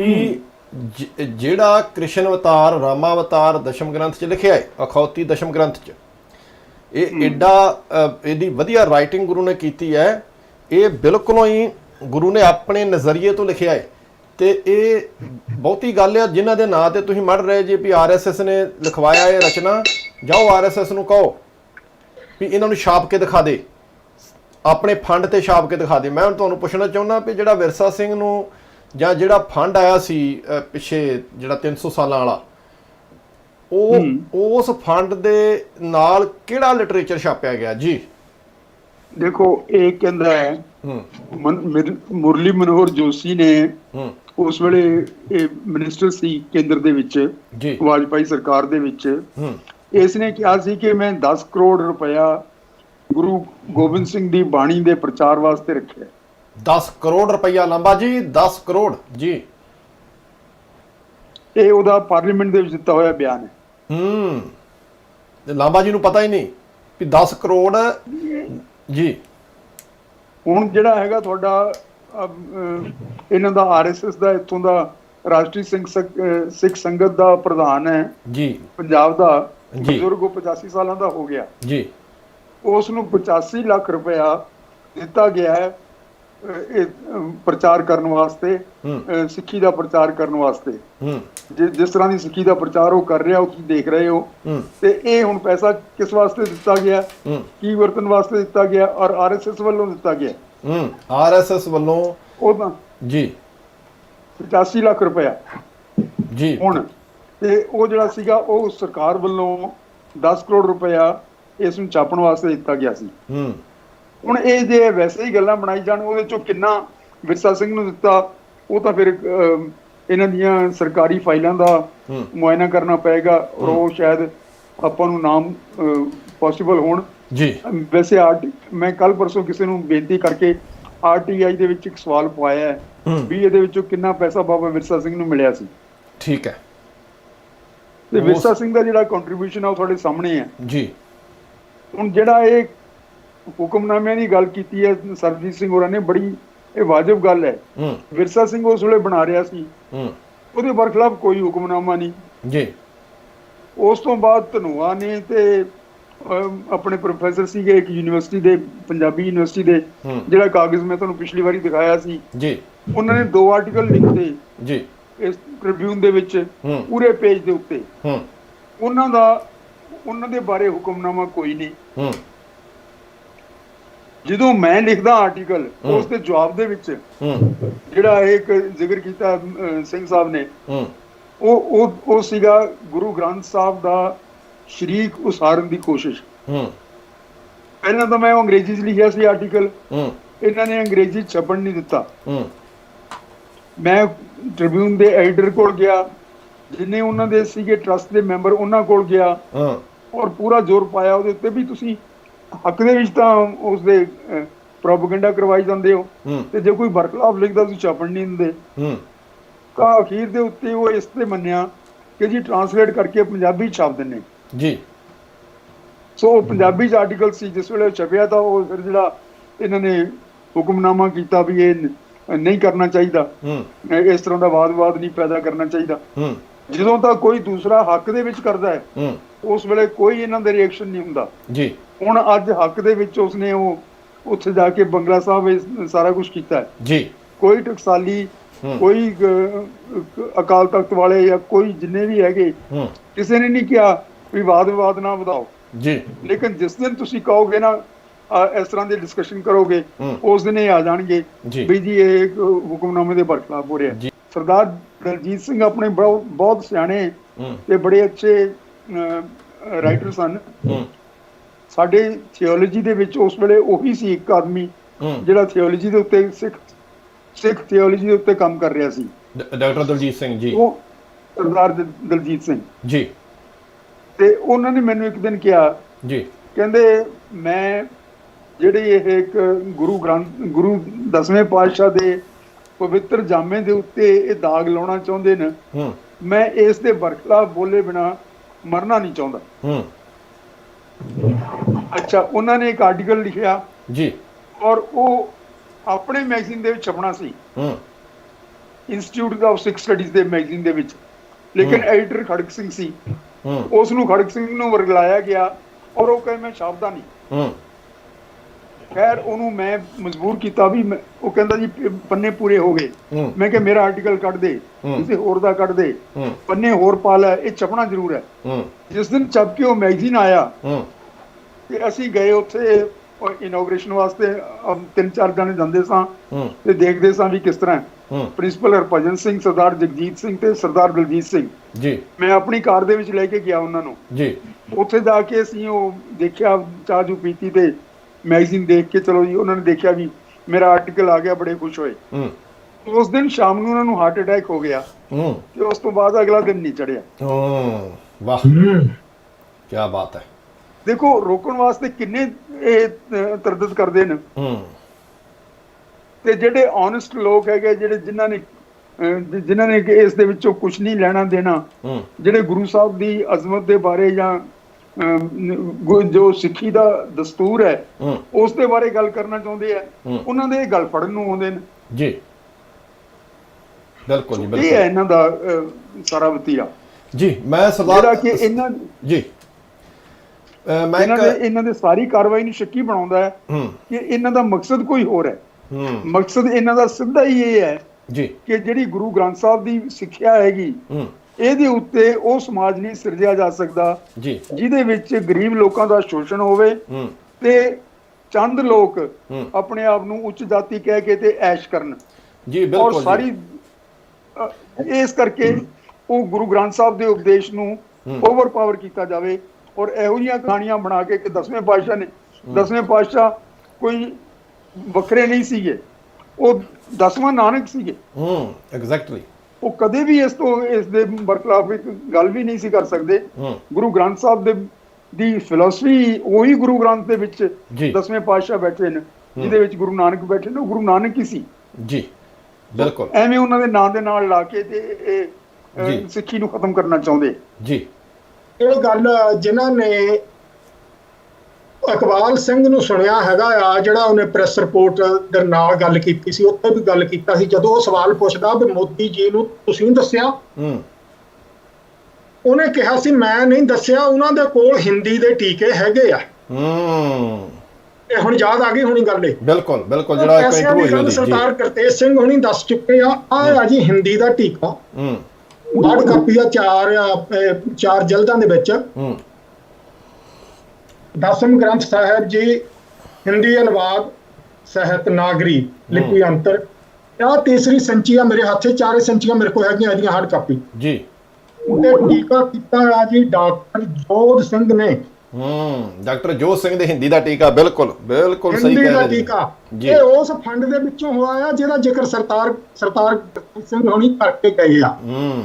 ਵੀ ਜਿਹੜਾ ਕ੍ਰਿਸ਼ਨ ਅਵਤਾਰ ਰਾਮਾ ਅਵਤਾਰ ਦਸ਼ਮ ਗ੍ਰੰਥ ਚ ਲਿਖਿਆ ਹੈ ਅਖੌਤੀ ਦਸ਼ਮ ਗ੍ਰੰਥ ਚ। ਇਹ ਐਡਾ ਇਹਦੀ ਵਧੀਆ ਰਾਈਟਿੰਗ ਗੁਰੂ ਨੇ ਕੀਤੀ ਹੈ। ਇਹ ਬਿਲਕੁਲੋਂ ਹੀ ਗੁਰੂ ਨੇ ਆਪਣੇ ਨਜ਼ਰੀਏ ਤੋਂ ਲਿਖਿਆ ਹੈ। ਤੇ ਇਹ ਬਹੁਤੀ ਗੱਲ ਹੈ ਜਿਨ੍ਹਾਂ ਦੇ ਨਾਂ ਤੇ ਤੁਸੀਂ ਮੜ ਰਹੇ ਜੀ ਵੀ ਆਰਐਸਐਸ ਨੇ ਲਿਖਵਾਇਆ ਇਹ ਰਚਨਾ ਜਾਓ ਆਰਐਸਐਸ ਨੂੰ ਕਹੋ ਵੀ ਇਹਨਾਂ ਨੂੰ ਛਾਪ ਕੇ ਦਿਖਾ ਦੇ। ਆਪਣੇ ਫੰਡ ਤੇ ਛਾਪ ਕੇ ਦਿਖਾ ਦੇ। ਮੈਂ ਹੁਣ ਤੁਹਾਨੂੰ ਪੁੱਛਣਾ ਚਾਹੁੰਦਾ ਵੀ ਜਿਹੜਾ ਵਿਰਸਾ ਸਿੰਘ ਨੂੰ ਜਾਂ ਜਿਹੜਾ ਫੰਡ ਆਇਆ ਸੀ ਪਿੱਛੇ ਜਿਹੜਾ 300 ਸਾਲਾਂ ਵਾਲਾ ਉਹ ਉਸ ਫੰਡ ਦੇ ਨਾਲ ਕਿਹੜਾ ਲਿਟਰੇਚਰ ਛਾਪਿਆ ਗਿਆ? ਜੀ। ਦੇਖੋ ਇਹ ਕਹਿੰਦਾ ਹੈ ਮੁਰਲੀ ਮਨੋਹਰ ਜੋਸ਼ੀ ਨੇ ਉਸ ਵੇਲੇ ਇਹ ਮਿਨਿਸਟਰ ਸੀ ਕੇਂਦਰ ਦੇ ਵਿੱਚ ਵਾਜਪਾਈ ਸਰਕਾਰ ਦੇ ਵਿੱਚ। ਇਸ ਨੇ ਕਿਹਾ ਸੀ ਕਿ ਮੈਂ 10 ਕਰੋੜ ਰੁਪਇਆ ਗੁਰੂ ਗੋਬਿੰਦ ਸਿੰਘ ਦੀ ਬਾਣੀ ਦੇ ਪ੍ਰਚਾਰ ਵਾਸਤੇ ਰੱਖਿਆ। 10 ਕਰੋੜ ਰੁਪਈਆ ਲੰਬਾ ਜੀ 10 ਕਰੋੜ। ਜੀ। ਇਹ ਉਹਦਾ ਪਾਰਲੀਮੈਂਟ ਦੇ ਵਿੱਚ ਦਿੱਤਾ ਹੋਇਆ ਬਿਆਨ ਹੈ। ਹੂੰ। ਤੇ ਲਾਂਬਾ ਜੀ ਨੂੰ ਪਤਾ ਹੀ ਨਹੀਂ ਵੀ 10 ਕਰੋੜ ਜੀ। ਹੁਣ ਜਿਹੜਾ ਹੈਗਾ ਤੁਹਾਡਾ ਇਹਨਾਂ ਦਾ ਆਰਐਸਐਸ ਦਾ ਇੱਥੋਂ ਦਾ ਰਾਸ਼ਟਰੀ ਸਿੰਘ ਸਿੱਖ ਸੰਗਤ ਦਾ ਪ੍ਰਧਾਨ ਹੈ। ਜੀ। ਪੰਜਾਬ ਦਾ। ਬਜ਼ੁਰਗ ਉਹ 85 ਸਾਲਾਂ ਦਾ ਹੋ ਗਿਆ। ਜੀ। ਉਸ ਨੂੰ 85 ਲੱਖ ਰੁਪਇਆ ਦਿੱਤਾ ਗਿਆ ਹੈ। ਇਹ ਪ੍ਰਚਾਰ ਕਰਨ ਵਾਸਤੇ ਸਿੱਖੀ ਦਾ ਪ੍ਰਚਾਰ ਕਰਨ ਵਾਸਤੇ। ਜਿਸ ਤਰ੍ਹਾਂ ਦੀ ਸਿੱਖੀ ਦਾ ਪ੍ਰਚਾਰ ਉਹ ਕਰ ਰਿਹਾ ਉਹ ਤੁਸੀਂ ਦੇਖ ਰਹੇ ਹੋ। ਤੇ ਇਹ ਹੁਣ ਪੈਸਾ ਕਿਸ ਵਾਸਤੇ ਦਿੱਤਾ ਗਿਆ? ਕੀ ਵਰਤਨ ਵਾਸਤੇ ਦਿੱਤਾ ਗਿਆ? ਔਰ ਆਰਐਸਐਸ ਵੱਲੋਂ ਦਿੱਤਾ ਗਿਆ? ਹੂੰ। ਆਰਐਸਐਸ ਵੱਲੋਂ ਉਹ ਤਾਂ ਜੀ। 85 ਲੱਖ ਰੁਪਇਆ। ਜੀ। ਹੁਣ ਤੇ ਉਹ ਜਿਹੜਾ ਸੀਗਾ ਉਹ ਸਰਕਾਰ ਵੱਲੋਂ 10 ਕਰੋੜ ਰੁਪਇਆ ਇਸ ਨੂੰ ਛਾਪਣ ਵਾਸਤੇ ਦਿੱਤਾ ਗਿਆ ਸੀ। ਹੂੰ। ਹੁਣ ਇਹ ਜੇ ਵੈਸੇ ਹੀ ਗੱਲਾਂ ਬਣਾਈ ਜਾਣ ਉਹਦੇ ਚੋਂ ਕਿੰਨਾ ਵਿਰਸਾ ਸਿੰਘ ਨੂੰ ਦਿੱਤਾ ਉਹ ਤਾਂ ਫਿਰ ਇਹਨਾਂ ਦੀਆਂ ਸਰਕਾਰੀ ਫਾਈਲਾਂ ਦਾ ਮੁਆਇਨਾ ਕਰਨਾ ਪਏਗਾ ਔਰ ਉਹ ਸ਼ਾਇਦ ਆਪਾਂ ਨੂੰ ਨਾਮ ਪੋਸੀਬਲ ਹੋਣ। ਜੀ। ਵੈਸੇ ਆਰਟੀ ਮੈਂ ਕੱਲ ਪਰਸੋਂ ਕਿਸੇ ਨੂੰ ਬੇਨਤੀ ਕਰਕੇ ਆਰਟੀਆਈ ਦੇ ਵਿੱਚ ਇੱਕ ਸਵਾਲ ਪਵਾਇਆ ਹੈ ਵੀ ਇਹਦੇ ਵਿੱਚੋਂ ਕਿੰਨਾ ਪੈਸਾ ਬਾਬਾ ਵਿਰਸਾ ਸਿੰਘ ਨੂੰ ਮਿਲਿਆ ਸੀ। ਠੀਕ ਹੈ। ਤੇ ਵਿਰਸਾ ਸਿੰਘ ਦਾ ਜਿਹੜਾ ਕੰਟਰੀਬਿਊਸ਼ਨ ਆ ਉਹ ਤੁਹਾਡੇ ਸਾਹਮਣੇ ਹੈ। ਜੀ। ਹੁਣ ਜਿਹੜਾ ਇਹ ਹੁਕਮਨਾਮਿਆਂ ਦੀ ਗੱਲ ਕੀਤੀ ਹੈ ਸਰਜੀਤ ਸਿੰਘ ਹੋਰਾਂ ਨੇ ਬੜੀ ਇਹ ਵਾਜਬ ਗੱਲ ਹੈ। ਵਿਰਸਾ ਸਿੰਘ ਉਸ ਵੇਲੇ ਬਣਾ ਰਿਹਾ ਸੀ। ਉਹਦੇ ਬਰਖਲਾਫ ਕੋਈ ਹੁਕਮਨਾਮਾ ਨਹੀਂ। ਜੀ। ਉਸ ਤੋਂ ਬਾਅਦ ਧਨੋਆ ਨੇ ਤੇ ਆਪਣੇ ਪ੍ਰੋਫੈਸਰ ਸੀਗੇ ਇੱਕ ਯੂਨੀਵਰਸਿਟੀ ਦੇ ਪੰਜਾਬੀ ਯੂਨੀਵਰਸਿਟੀ ਦੇ ਜਿਹੜਾ ਕਾਗਜ਼ ਮੈਂ ਤੁਹਾਨੂੰ ਪਿਛਲੀ ਵਾਰੀ ਦਿਖਾਇਆ ਸੀ। ਜੀ। ਉਹਨਾਂ ਨੇ ਦੋ ਆਰਟੀਕਲ ਲਿਖਤੇ ਜੀ। ਇਸ ਟ੍ਰਿਬਿਊਨ ਦੇ ਵਿੱਚ ਪੂਰੇ ਪੇਜ ਦੇ ਉੱਤੇ। ਹੂੰ। ਉਹਨਾਂ ਦਾ ਉਹਨਾਂ ਦੇ ਬਾਰੇ ਹੁਕਮਨਾਮਾ ਕੋਈ ਨਹੀਂ। ਹੂੰ। ਜਦੋਂ ਮੈਂ ਲਿਖਦਾ ਆਰਟੀਕਲ। ਉਸ ਦੇ ਜਵਾਬ ਦੇ ਵਿੱਚ ਹੂੰ। ਜਿਹੜਾ ਇਹ ਇੱਕ ਜ਼ਿਕਰ ਕੀਤਾ ਸਿੰਘ ਸਾਹਿਬ ਨੇ ਉਹ ਉਹ ਉਹ ਸੀਗਾ ਗੁਰੂ ਗ੍ਰੰਥ ਸਾਹਿਬ ਦਾ ਸ਼ਰੀਕ ਉਸਾਰਨ ਦੀ ਕੋਸ਼ਿਸ਼। ਹੂੰ। ਪਹਿਲਾਂ ਤਾਂ ਮੈਂ ਉਹ ਅੰਗਰੇਜ਼ੀ 'ਚ ਲਿਖਿਆ ਸੀ ਆਰਟੀਕਲ ਹੂੰ। ਇਹਨਾਂ ਨੇ ਅੰਗਰੇਜ਼ੀ 'ਚ ਛਪਣ ਨਹੀਂ ਦਿੱਤਾ। ਹੂੰ। ਮੈਂ ਟ੍ਰਿਬਿਊਨ ਦੇ ਐਡੀਟਰ ਕੋਲ ਗਿਆ ਜਿੰਨੇ ਉਹਨਾਂ ਦੇ ਸੀਗੇ ਟਰਸਟ ਦੇ ਮੈਂਬਰ ਉਹਨਾਂ ਕੋਲ ਗਿਆ। ਹਾਂ। ਔਰ ਪੂਰਾ ਜ਼ੋਰ ਪਾਇਆ ਉਹਦੇ ਉੱਤੇ ਵੀ ਤੁਸੀਂ ਹੱਕ ਦੇ ਵਿੱਚ ਤਾਂ ਉਸ ਦੇ ਪ੍ਰੋਪਗੈਂਡਾ ਕਰਵਾਈ ਜਾਂਦੇ ਹੋ। ਤੇ ਜੇ ਕੋਈ ਬਰਖਲਾਫ ਲਿਖਦਾ ਤੁਸੀਂ ਛਾਪਣ ਨਹੀਂ ਦਿੰਦੇ। ਹੂੰ। ਕਾ ਅਖੀਰ ਦੇ ਉੱਤੇ ਉਹ ਇਸ ਤੇ ਮੰਨਿਆ ਕਿ ਜੀ ਟਰਾਂਸਲੇਟ ਕਰਕੇ ਪੰਜਾਬੀ ਛਾਪ ਦਿੰਨੇ ਜੀ। ਸੋ ਪੰਜਾਬੀ 'ਚ ਆਰਟੀਕਲ ਸੀ ਜਿਸ ਵੇਲੇ ਛਪਿਆ ਤਾਂ ਉਹ ਫਿਰ ਜਿਹੜਾ ਇਹਨਾਂ ਨੇ ਹੁਕਮਨਾਮਾ ਕੀਤਾ ਵੀ ਇਹ ਨਹੀਂ ਕਰਨਾ ਚਾਹੀਦਾ। ਇਸ ਤਰ੍ਹਾਂ ਦਾ ਵਾਦ-ਵਿਵਾਦ ਨਹੀਂ ਪੈਦਾ ਕਰਨਾ ਚਾਹੀਦਾ। ਹੂੰ। ਜਦੋਂ ਤੱਕ ਕੋਈ ਦੂਸਰਾ ਹੱਕ ਦੇ ਵਿੱਚ ਕਰਦਾ ਹੈ ਹੂੰ। ਉਸ ਵੇਲੇ ਕੋਈ ਇਹਨਾਂ ਦਾ ਰਿਐਕਸ਼ਨ ਨਹੀਂ ਹੁੰਦਾ। ਜੀ। ਹੁਣ ਅੱਜ ਹੱਕ ਦੇ ਵਿੱਚ ਉਸਨੇ ਉਹ ਉੱਥੇ ਜਾ ਕੇ ਬੰਗਲਾ ਸਾਹਿਬ ਸਾਰਾ ਕੁਝ ਕੀਤਾ ਹੈ। ਜੀ। ਕੋਈ ਟਕਸਾਲੀ। ਕੋਈ ਅਕਾਲ ਤਖਤ ਵਾਲੇ ਜਾਂ ਕੋਈ ਜਿੰਨੇ ਵੀ ਹੈਗੇ ਕਿਸੇ ਨੇ ਨਹੀਂ ਕਿਹਾ ਵੀ ਵਾਦ ਵਿਵਾਦ ਨਾ ਵਧਾਓ। ਜੀ। ਲੇਕਿਨ ਜਿਸ ਦਿਨ ਤੁਸੀਂ ਕਹੋਗੇ ਨਾ ਇਸ ਤਰ੍ਹਾਂ ਦੀ ਡਿਸਕਸ਼ਨ ਕਰੋਗੇ। ਉਸ ਦਿਨ ਇਹ ਆ ਜਾਣਗੇ। ਵੀ ਜੀ ਇਹ ਹੁਕਮਨਾਮੇ ਦੇ ਬਰਖਲਾਫ ਹੋ ਰਿਹਾ। ਸਰਦਾਰ ਦਲਜੀਤ ਸਿੰਘ ਆਪਣੇ ਬਹੁਤ ਸਿਆਣੇ ਤੇ ਬੜੇ ਅੱਛੇ ਰਾਈਟਰ ਸਨ। ਸਾਡੇ ਥਿਓਲੋਜੀ ਦੇ ਵਿੱਚ ਉਸ ਵੇਲੇ ਉਹੀ ਸੀ ਇੱਕ ਆਦਮੀ ਜਿਹੜਾ ਥਿਓਲੋਜੀ ਦੇ ਉੱਤੇ ਸਿੱਖ ਸਿੱਖ ਥਿਓਲੋਜੀ ਦੇ ਉੱਤੇ ਕੰਮ ਕਰ ਰਿਹਾ ਸੀ। ਡਾਕਟਰ ਦਲਜੀਤ ਸਿੰਘ ਜੀ। ਉਹ ਸਰਦਾਰ ਦਲਜੀਤ ਸਿੰਘ। ਜੀ। ਤੇ ਉਹਨਾਂ ਨੇ ਮੈਨੂੰ ਇੱਕ ਦਿਨ ਕਿਹਾ ਜੀ। ਕਹਿੰਦੇ ਮੈਂ ਜਿਹੜੀ ਇਹ ਇੱਕ ਗੁਰੂ ਗ੍ਰੰਥ ਗੁਰੂ ਦਸਵੇਂ ਪਾਤਸ਼ਾਹ ਦੇ ਪਵਿੱਤਰ ਜਾਮੇ ਦੇ ਉੱਤੇ ਇਹ ਦਾਗ ਲਾਉਣਾ ਚਾਹੁੰਦੇ ਨੇ ਮੈਂ ਇਸ ਦੇ ਬਰਖਲਾਫ ਬੋਲੇ ਬਿਨਾ ਮਰਨਾ ਨਹੀਂ ਚਾਹੁੰਦਾ। ਹੂੰ। ਅੱਛਾ ਉਹਨਾਂ ਨੇ ਇੱਕ ਆਰਟੀਕਲ ਲਿਖਿਆ। ਜੀ। ਔਰ ਉਹ ਆਪਣੇ ਮੈਗਜ਼ੀਨ ਦੇ ਵਿੱਚ ਛਪਣਾ ਸੀ। ਹੂੰ। ਇੰਸਟੀਚਿਊਟ ਆਫ ਸਿੱਖ ਸਟੱਡੀਜ਼ ਦੇ ਮੈਗਜ਼ੀਨ ਦੇ ਵਿੱਚ। ਲੇਕਿਨ ਐਡੀਟਰ ਖੜਕ ਸਿੰਘ ਸੀ। ਹੂੰ। ਉਸ ਨੂੰ ਖੜਕ ਸਿੰਘ ਨੂੰ ਵਰਗਲਾਇਆ ਗਿਆ। ਔਰ ਉਹ ਕਹੇ ਮੈਂ ਛਾਪਦਾ ਨਹੀਂ। ਹੂੰ। ਖੈਰ ਉਹਨੂੰ ਮੈਂ ਮਜਬੂਰ ਕੀਤਾ ਵੀ ਉਹ ਕਹਿੰਦਾ ਜੀ ਪੰਨੇ ਪੂਰੇ ਹੋ ਗਏ। ਮੈਂ ਕਿਹਾ ਮੇਰਾ ਆਰਟੀਕਲ ਕੱਢ ਦੇ। ਕਿਸੇ ਹੋਰ ਦਾ ਕੱਢ ਦੇ। ਪੰਨੇ ਹੋਰ ਪਾ ਲੈ ਇਹ ਛਪਣਾ ਜ਼ਰੂਰ ਹੈ। ਜਿਸ ਦਿਨ ਛਪ ਕੇ ਉਹ ਮੈਗਜ਼ੀਨ ਆਇਆ ਤੇ ਅਸੀਂ ਗਏ ਉੱਥੇ ਇਨੋਗ੍ਰੇਸ਼ਨ ਵਾਸਤੇ ਤਿੰਨ ਚਾਰ ਜਣੇ ਜਾਂਦੇ ਸਾਂ ਤੇ ਦੇਖਦੇ ਸਾਂ ਵੀ ਕਿਸ ਤਰ੍ਹਾਂ ਪ੍ਰਿੰਸੀਪਲ ਹਰਭਜਨ ਸਿੰਘ ਸਰਦਾਰ ਜਗਜੀਤ ਸਿੰਘ ਤੇ ਸਰਦਾਰ ਬਲਜੀਤ ਸਿੰਘ। ਜੀ। ਮੈਂ ਆਪਣੀ ਕਾਰ ਦੇ ਵਿੱਚ ਲੈ ਕੇ ਗਿਆ ਉਹਨਾਂ ਨੂੰ। ਜੀ। ਉੱਥੇ ਜਾ ਕੇ ਅਸੀਂ ਉਹ ਦੇਖਿਆ ਚਾਹ ਜੂ ਪੀਤੀ ਤੇ ਮੈਗਜ਼ੀਨ ਦੇਖ ਕੇ ਚਲੋ ਜੀ ਉਹਨਾਂ ਨੇ ਦੇਖਿਆ ਵੀ ਮੇਰਾ ਆਰਟੀਕਲ ਆ ਗਿਆ ਬੜੇ ਖੁਸ਼ ਹੋਏ। ਹੂੰ। ਉਸ ਦਿਨ ਸ਼ਾਮ ਨੂੰ ਉਹਨਾਂ ਨੂੰ ਹਾਰਟ ਅਟੈਕ ਹੋ ਗਿਆ। ਹੂੰ। ਤੇ ਉਸ ਤੋਂ ਬਾਅਦ ਅਗਲਾ ਦਿਨ ਨਹੀਂ ਚੜਿਆ। ਹੂੰ ਵਾਹ। ਕੀ ਬਾਤ ਹੈ। ਦੇਖੋ ਰੋਕਣ ਵਾਸਤੇ ਕਿੰਨੇ ਇਹ ਤਰਦਦ ਕਰਦੇ ਨੇ। ਹੂੰ। ਤੇ ਜਿਹੜੇ ਓਨੈਸਟ ਲੋਕ ਹੈਗੇ ਜਿਹੜੇ ਜਿਨ੍ਹਾਂ ਨੇ ਜਿਨ੍ਹਾਂ ਨੇ ਇਸ ਦੇ ਵਿੱਚੋਂ ਕੁਝ ਨਹੀਂ ਲੈਣਾ ਦੇਣਾ ਹੂੰ। ਜਿਹੜੇ ਗੁਰੂ ਸਾਹਿਬ ਦੀ ਅਜ਼ਮਤ ਦੇ ਬਾਰੇ ਜਾਂ ਜੋ ਸਿੱਖੀ ਦਾ ਦਸਤੂਰ ਹੈ ਉਸ ਦੇ ਬਾਰੇ ਗੱਲ ਕਰਨਾ ਚਾਹੁੰਦੇ ਆ। ਉਹਨਾਂ ਦੇ ਇਹ ਗੱਲ ਫੜਨ ਨੂੰ ਆਉਂਦੇ ਨੇ। ਜੀ। ਬਿਲਕੁਲ ਜੀ ਇਹ ਹੈ ਬਿਲਕੁਲ ਇਹਨਾਂ ਦਾ ਸਾਰਾ ਵਤੀਰਾ। ਜੀ ਮੈਂ ਜਿਹੜਾ ਸਰਦਾਰ ਕਿ ਇਹਨਾਂ ਜੀ। ਮੈਂ ਇਹਨਾਂ ਦੇ ਇੱਕ ਇਹਨਾਂ ਦੇ ਸਾਰੀ ਕਾਰਵਾਈ ਨੂੰ ਸ਼ੱਕੀ ਬਣਾਉਂਦਾ ਹੈ ਕਿ ਇਹਨਾਂ ਦਾ ਮਕਸਦ ਕੋਈ ਹੋਰ ਹੈ। ਮਕਸਦ ਇਹਨਾਂ ਦਾ ਸਿੱਧਾ ਹੀ ਇਹ ਹੈ ਜੀ। ਕਿ ਜਿਹੜੀ ਗੁਰੂ ਗ੍ਰੰਥ ਸਾਹਿਬ ਦੀ ਸਿੱਖਿਆ ਹੈਗੀ ਇਹਦੇ ਉੱਤੇ ਉਹ ਸਮਾਜ ਨਹੀਂ ਸਿਰਜਿਆ ਜਾ ਸਕਦਾ। ਜੀ। ਜਿਹਦੇ ਵਿੱਚ ਗਰੀਬ ਲੋਕਾਂ ਦਾ ਸ਼ੋਸ਼ਣ ਹੋਵੇ ਹੂੰ। ਤੇ ਚੰਦ ਲੋਕ। ਆਪਣੇ ਆਪ ਨੂੰ ਉੱਚ ਜਾਤੀ ਕਹਿ ਕੇ ਤੇ ਐਸ਼ ਕਰਨ। ਜੀ ਔਰ ਬਿਲਕੁਲ ਸਾਰੀ ਜੀ ਅ, ਇਸ ਕਰਕੇ ਉਹ ਗੁਰੂ ਗ੍ਰੰਥ ਸਾਹਿਬ ਦੇ ਉਪਦੇਸ਼ ਨੂੰ ਓਵਰਪਾਵਰ ਕੀਤਾ ਜਾਵੇ ਔਰ ਇਹੋ ਜਿਹੀਆਂ ਕਹਾਣੀਆਂ ਬਣਾ ਕੇ ਕਿ ਦਸਵੇਂ ਪਾਤਸ਼ਾਹ ਨੇ ਦਸਵੇਂ ਪਾਤਸ਼ਾਹ ਕੋਈ ਵੱਖਰੇ ਨਹੀਂ ਸੀਗੇ। ਉਹ ਦਸਵਾਂ ਨਾਨਕ ਸੀਗੇ। ਹੂੰ ਐਗਜ਼ੈਕਟਲੀ ਉਹ ਕਦੇ ਵੀ ਇਸ ਤੋਂ ਇਸ ਦੇ ਬਰਖਲਾਫ ਗੱਲ ਵੀ ਨਹੀਂ ਸੀ ਕਰ ਸਕਦੇ। ਗੁਰੂ ਗ੍ਰੰਥ ਸਾਹਿਬ ਦੇ ਦੀ ਫਿਲਾਸਫੀ ਉਹੀ ਗੁਰੂ ਗ੍ਰੰਥ ਦੇ ਵਿੱਚ। ਦਸਵੇਂ ਪਾਤਸ਼ਾਹ ਬੈਠੇ ਨੇ ਜਿਹਦੇ ਵਿੱਚ ਗੁਰੂ ਨਾਨਕ ਬੈਠੇ ਨੇ ਉਹ ਗੁਰੂ ਨਾਨਕ ਹੀ ਸੀ। ਜੀ ਬਿਲਕੁਲ। ਐਵੇਂ ਉਹਨਾਂ ਦੇ ਨਾਂ ਦੇ ਨਾਲ ਲਾ ਕੇ ਤੇ ਇਹ। ਸਿੱਖੀ ਨੂੰ ਖਤਮ ਕਰਨਾ ਚਾਹੁੰਦੇ। ਜੀ। ਇਹ ਗੱਲ ਜਿਨ੍ਹਾਂ ਨੇ ਇਕਬਾਲ ਸਿੰਘ ਨੂੰ ਸੁਣਿਆ ਹੈਗਾ ਆ ਜਿਹੜਾ ਉਹਨੇ ਪ੍ਰੈਸ ਰਿਪੋਰਟ ਦੇ ਨਾਲ ਗੱਲ ਕੀਤੀ ਸੀ ਉੱਥੇ ਵੀ ਗੱਲ ਕੀਤਾ ਸੀ ਜਦੋਂ ਉਹ ਸਵਾਲ ਪੁੱਛਦਾ ਵੀ ਮੋਦੀ ਜੀ ਨੂੰ ਤੁਸੀਂ ਦੱਸਿਆ? ਹੂੰ। ਉਹਨੇ ਕਿਹਾ ਸੀ ਮੈਂ ਨਹੀਂ ਦੱਸਿਆ ਉਹਨਾਂ ਦੇ ਕੋਲ ਹਿੰਦੀ ਦੇ ਟੀਕੇ ਹੈਗੇ ਆ। ਹੂੰ। ਇਹ ਹੁਣ ਯਾਦ ਆ ਗਈ ਹੋਣੀ ਗੱਲ ਇਹ? ਬਿਲਕੁਲ ਬਿਲਕੁਲ ਜਿਹੜਾ ਇੱਕ ਇੰਟਰਵਿਊ ਹੋਈ ਜੀ ਸਰਦਾਰ ਕਰਤੇਜ ਸਿੰਘ ਹੁਣੀ ਦੱਸ ਚੁੱਕੇ ਆ ਆ ਆ ਜੀ ਹਿੰਦੀ ਦਾ ਟੀਕਾ। ਹੂੰ। ਹਾਰਡ ਕਾਪੀ ਆ ਚਾਰ ਆ, ਚਾਰ ਜਲਦਾਂ ਦੇ ਵਿੱਚ। ਹੂੰ। ਦਸਮ ਗ੍ਰੰਥ ਸਾਹਿਬ ਜੀ ਹਿੰਦੀ ਅਨੁਵਾਦ ਸਹਿਤ ਨਾਗਰੀ ਲਿਪੀ ਅੰਤਰ। ਆ ਤੀਸਰੀ ਸੰਚੀ ਆ ਮੇਰੇ ਹੱਥੇ ਚਾਰੇ ਸੰਚੀਆਂ ਮੇਰੇ ਕੋਲ ਹੈਗੀਆਂ ਇਹਦੀਆਂ ਹਾਰਡ ਕਾਪੀ ਜੀ। ਤੇ ਟੀਕਾ ਕੀਤਾ ਆ ਜੀ ਡਾਕਟਰ ਜੋਧ ਸਿੰਘ ਨੇ। ਹੂੰ ਡਾਕਟਰ ਜੋਤ ਸਿੰਘ ਦੇ ਹਿੰਦੀ ਦਾ ਟੀਕਾ ਬਿਲਕੁਲ ਬਿਲਕੁਲ ਸਹੀ ਹਿੰਦੀ ਕਹਿ ਦਾ ਰਹੇ ਜੀ। ਟੀਕਾ। ਜੀ। ਇਹ ਉਸ ਫੰਡ ਦੇ ਵਿੱਚੋਂ ਹੋਇਆ ਆ ਜਿਹਦਾ ਜ਼ਿਕਰ ਸਰਦਾਰ ਗੁਰਬਖਸ਼ ਸਿੰਘ ਹੋਣੀ ਕਰਕੇ ਗਏ ਆ। ਹੂੰ।